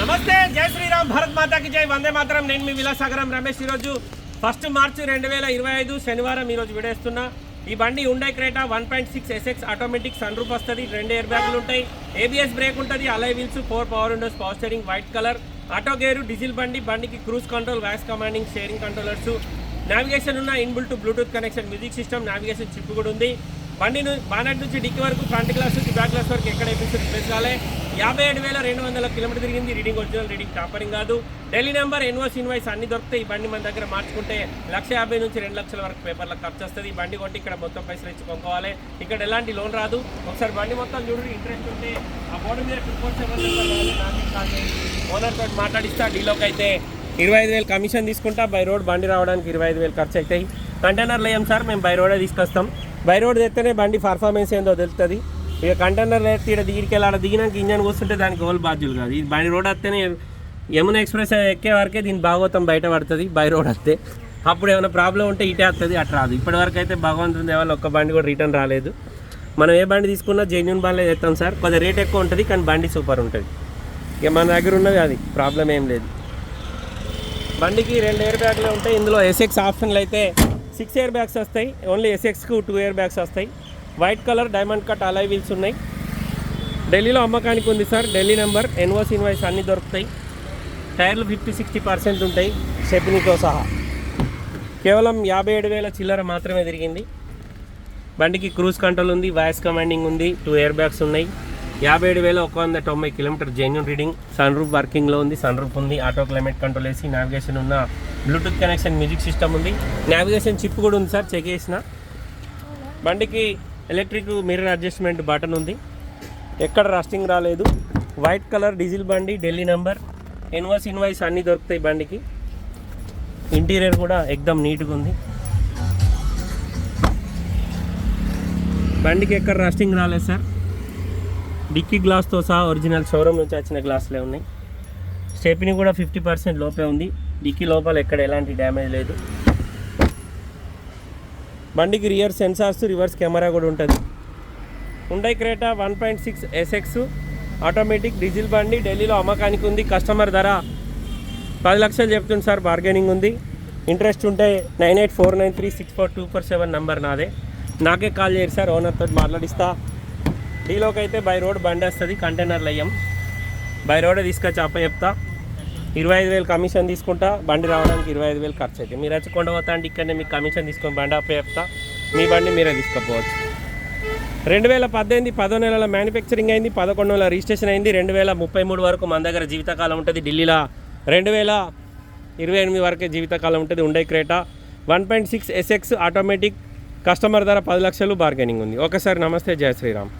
నమస్తే జై శ్రీరామ్ భారత్ మాతాకి జై. వందే మాత్రం. నేను మీ విలాసాగరం రమేష్ ఈరోజు ఫస్ట్ మార్చి రెండు వేల ఇరవై ఐదు శనివారం ఈరోజు విడేస్తున్నా. ఈ బండి ఉండే Creta one point six SX automatic sun roof వస్తుంది రెండు ఎయిర్ బ్యాగులు ఉంటాయి. ఏబిఎస్ బ్రేక్ ఉంటుంది alloy wheels four power windows power steering white colour auto gear diesel బండి బండికి cruise control voice commanding sharing controllers navigation ఉన్న inbuilt Bluetooth connection music system navigation chip కూడా ఉంది. బండి బానట్ నుంచి డిక్కి వరకు ఫ్రంట్ గ్లాస్ నుంచి బ్యాక్ గ్లాస్ వరకు ఎక్కడ ఎపిసోడ్ రిప్లేస్ కాలే. యాభై ఏడు వేల రెండు వందల కిలోమీటర్ తిరిగింది రీడింగ్ ఒరిజినల్ రీడింగ్ టాపరింగ్ కాదు. ఢిల్లీ నెంబర్ ఎన్ఓస్ ఇన్వాయిస్ అన్ని దొరుకుతాయి. ఈ బండి మన దగ్గర మార్చుకుంటే లక్ష యాభై నుంచి రెండు లక్షల వరకు పేపర్లకు ఖర్చు వస్తుంది. ఈ బండి కొట్టి ఇక్కడ మొత్తం పైసలు ఇచ్చి కొనుక్కోవాలి. ఇక్కడ ఎలాంటి లోన్ రాదు. ఒకసారి బండి మొత్తం చూడండి. ఇంట్రెస్ట్ ఉంటే ఆ బోర్డు మీద టూ ఓనర్ తోటి మాట్లాడిస్తా. డీలోకి అయితే ఇరవై ఐదు వేలు కమిషన్ తీసుకుంటా. బై రోడ్ బండి రావడానికి ఇరవై ఐదు వేలు ఖర్చు అవుతాయి కంటైనర్లు వేయం సార్? మేము బై రోడే తీసుకొస్తాం. బై రోడ్ తెస్తేనే బండి పర్ఫార్మెన్స్ ఏందో తెలుస్తుంది ఇక కంటైనర్ లేకపోతే ఇక్కడ దిగిరికి వెళ్ళాలి? దిగినాక ఇంజన్ కూర్చుంటే దానికి ఓల్ బాధ్యులు కాదు. ఇది బండి రోడ్ వస్తేనే యమున ఎక్స్ప్రెస్ ఎక్కే వరకే దీని భాగవతం బయట పడుతుంది బై రోడ్ వస్తే. అప్పుడు ఏమైనా ప్రాబ్లం ఉంటే ఇటే వస్తుంది అటు రాదు. ఇప్పటివరకు అయితే భగవంతుని దేవాలి ఒక్క బండి కూడా రిటర్న్ రాలేదు. మనం ఏ బండి తీసుకున్నా జెన్యున్ బండ్లే తెస్తాం సార్. కొద్దిగా రేట్ ఎక్కువ ఉంటుంది కానీ బండి సూపర్ ఉంటుంది. ఇక మన దగ్గర ఉన్నది అది ప్రాబ్లం ఏం లేదు. బండికి రెండు ఎయిర్ బ్యాగ్లు ఉంటాయి ఇందులో ఎస్ఎక్స్ ఆప్షన్లు అయితే సిక్స్ ఇయర్ బ్యాగ్స్ వస్తాయి. ఓన్లీ ఎస్ఎక్స్కు టూ ఇయర్ బ్యాగ్స్ వస్తాయి. White colour diamond cut alloy wheels ఉన్నాయి. ఢిల్లీలో అమ్మకానికి ఉంది sir. Delhi number NOCs invoice అన్నీ దొరుకుతాయి. టైర్లు ఫిఫ్టీ సిక్స్టీ పర్సెంట్ ఉంటాయి. స్టెప్నీతో సహా. కేవలం యాభై ఏడు వేల చిల్లర మాత్రమే తిరిగింది. బండికి క్రూజ్ కంట్రోల్ ఉంది వాయిస్ కమాండింగ్ ఉంది టూ ఇయర్ బ్యాగ్స్ ఉన్నాయి. యాభై ఏడు వేల ఒక వంద తొంభై kilometre genuine reading. Sun roof వర్కింగ్లో ఉంది. సన్ రూఫ్ ఉంది. ఆటో క్లైమేట్ కంట్రోల్ వేసి నావిగేషన్ ఉన్న బ్లూటూత్ కనెక్షన్ మ్యూజిక్ సిస్టమ్ ఉంది. నావిగేషన్ చిప్ కూడా ఉంది సార్ చెక్ చేసిన. బండికి ఎలక్ట్రిక్ మిర్రర్ అడ్జస్ట్మెంట్ బటన్ ఉంది. ఎక్కడ రస్టింగ్ రాలేదు. వైట్ కలర్ డీజిల్ బండి ఢిల్లీ నెంబర్. ఇన్వాయిస్ ఇన్వాయిస్ అన్నీ దొరుకుతాయి బండికి. ఇంటీరియర్ కూడా ఎక్దమ్ నీట్గా ఉంది. బండికి ఎక్కడ రస్టింగ్ రాలేదు సార్. డిక్కీ గ్లాస్తో సహా ఒరిజినల్ షోరూమ్ నుంచి వచ్చిన గ్లాసులే ఉన్నాయి. స్టెప్ని కూడా ఫిఫ్టీ పర్సెంట్ లోపే ఉంది. డిక్కీ లోపల ఎక్కడ ఎలాంటి డ్యామేజ్ లేదు. బండికి రియర్ సెన్సార్స్ రివర్స్ కెమెరా కూడా ఉంటుంది. ఉండే Creta one point six SX automatic diesel బండి ఢిల్లీలో అమ్మకానికి ఉంది. కస్టమర్ ధర పది లక్షలు చెప్తుంది సార్ బార్గెనింగ్ ఉంది. ఇంట్రెస్ట్ ఉంటే nine eight four nine three six four two four seven number నాదే. నాకే కాల్ చేయరు సార్ ఓనర్తో మాట్లాడిస్తా. డీలోకి అయితే బై రోడ్ బండి వస్తుంది కంటైనర్లు అయ్యాం బై రోడే తీసుకొచ్చి అప్ప చెప్తా. ఇరవై ఐదు వేలు కమిషన్ తీసుకుంటా బండి రావడానికి ఇరవై ఐదు వేలు ఖర్చు అవుతుంది మీరు వచ్చి కొండపోతా అంటే ఇక్కడనే మీకు కమిషన్ తీసుకొని బండి అప్ప చెప్తా. మీ బండి మీరే తీసుకుపోవచ్చు. రెండు వేల పద్దెనిమిది పదో నెలల మ్యానుఫ్యాక్చరింగ్ అయింది పదకొండు నెలల రిజిస్ట్రేషన్ అయింది రెండు వేల ముప్పై మూడు వరకు మన దగ్గర జీవితకాలం ఉంటుంది. ఢిల్లీలో రెండు వేల ఇరవై ఎనిమిది వరకే జీవితకాలం ఉంటుంది ఉండే Creta. One point six SX automatic customer ధర పది లక్షలు బార్గెనింగ్ ఉంది. ఒకసారి నమస్తే జయ శ్రీరామ్.